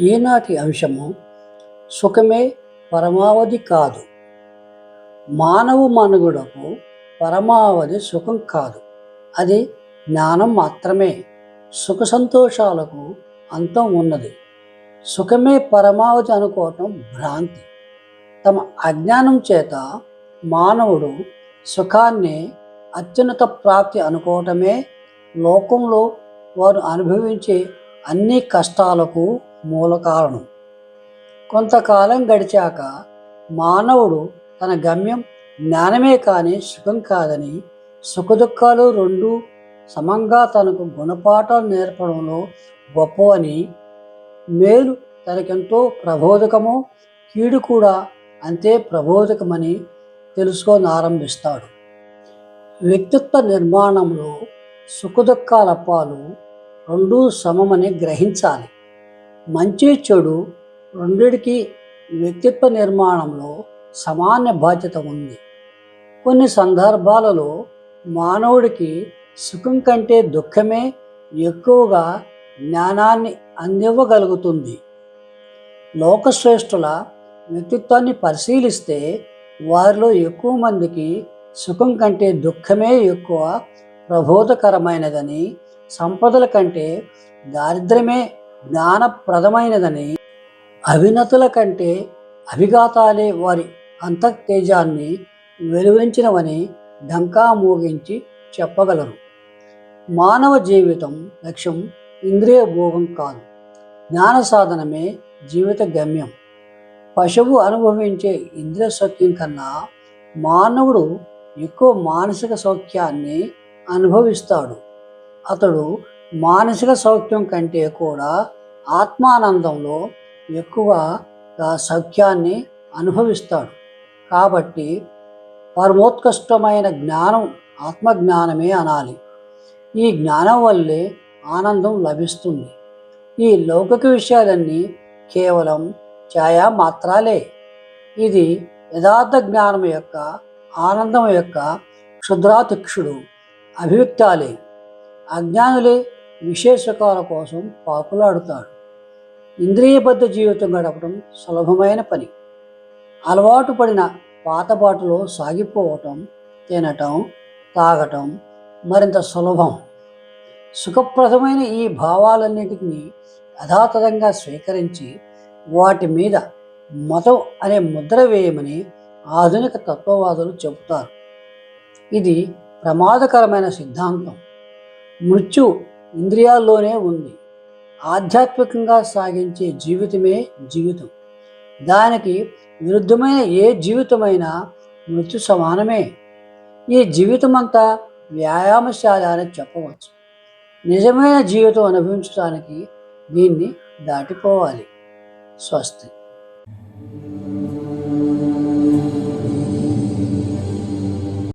ఈనాటి అంశము సుఖమే పరమావధి కాదు. మానవ మనుగడకు పరమావధి సుఖం కాదు. అది జ్ఞానం మాత్రమే. సుఖ సంతోషాలకు అంతం ఉన్నది. సుఖమే పరమావధి అనుకోవటం భ్రాంతి. తమ అజ్ఞానం చేత మానవుడు సుఖాన్ని అత్యున్నత ప్రాప్తి అనుకోవటమే లోకంలో వారు అనుభవించే అన్ని కష్టాలకు మూల కారణం. కొంతకాలం గడిచాక మానవుడు తన గమ్యం జ్ఞానమే కానీ సుఖం కాదని సుఖదుఖాలు రెండు సమంగా తనకు గుణపాఠాలు నేర్పడంలో గొప్పవని మేలు తనకెంతో ప్రబోధకమో కీడు కూడా అంతే ప్రబోధకమని తెలుసుకొని ఆరంభిస్తాడు వ్యక్తిత్వ నిర్మాణంలో సుఖదుఖాల పాలు రెండూ సమమని గ్రహించాలి. మంచి చెడు రెండిటికి వ్యక్తిత్వ నిర్మాణంలో సమాన బాధ్యత ఉంది. కొన్ని సందర్భాలలో మానవుడికి సుఖం కంటే దుఃఖమే ఎక్కువగా జ్ఞానాన్ని అందివ్వగలుగుతుంది. లోకశ్రేష్ఠుల వ్యక్తిత్వాన్ని పరిశీలిస్తే వారిలో ఎక్కువ మందికి సుఖం కంటే దుఃఖమే ఎక్కువ ప్రబోధకరమైనదని సంపదల కంటే దారిద్ర్యమే జ్ఞానప్రదమైనదని అవినతుల కంటే అభిఘాతాలే వారి అంతఃతేజాన్ని వెలువరించినవని ఢంకా మోగించి చెప్పగలరు. మానవ జీవితం లక్ష్యం ఇంద్రియ భోగం కాదు. జ్ఞాన సాధనమే జీవిత గమ్యం. పశువు అనుభవించే ఇంద్రియ సౌఖ్యం కన్నా మానవుడు ఎక్కువ మానసిక సౌఖ్యాన్ని అనుభవిస్తాడు. అతడు మానసిక సౌఖ్యం కంటే కూడా ఆత్మానందంలో ఎక్కువ సౌఖ్యాన్ని అనుభవిస్తాడు. కాబట్టి పరమోత్కృష్టమైన జ్ఞానం ఆత్మజ్ఞానమే అనాలి. ఈ జ్ఞానం వల్లే ఆనందం లభిస్తుంది. ఈ లౌకిక విషయాలన్నీ కేవలం ఛాయా మాత్రాలే ఇది యథార్థ జ్ఞానం యొక్క ఆనందం యొక్క క్షుద్రాతిక్షుడు అభివ్యక్తాలే. అజ్ఞానులే విశేషకాల కోసం పాకులాడుతాడు ఇంద్రియబద్ధ జీవితం గడపడం సులభమైన పని. అలవాటు పడిన పాతబాటులో సాగిపోవటం తినటం తాగటం మరింత సులభం. సుఖప్రదమైన ఈ భావాలన్నిటినీ యథాతథంగా స్వీకరించి వాటి మీద మతం అనే ముద్ర వేయమని ఆధునిక తత్వవాదులు చెబుతారు. ఇది ప్రమాదకరమైన సిద్ధాంతం. మృత్యు ఇంద్రియాల్లోనే ఉంది. ఆధ్యాత్మికంగా సాగించే జీవితమే జీవితం. దానికి విరుద్ధమైన ఏ జీవితమైనా మృత్యు సమానమే. ఈ జీవితం అంతా వ్యాయామశాల అని చెప్పవచ్చు. నిజమైన జీవితం అనుభవించడానికి దీన్ని దాటిపోవాలి. స్వస్తి.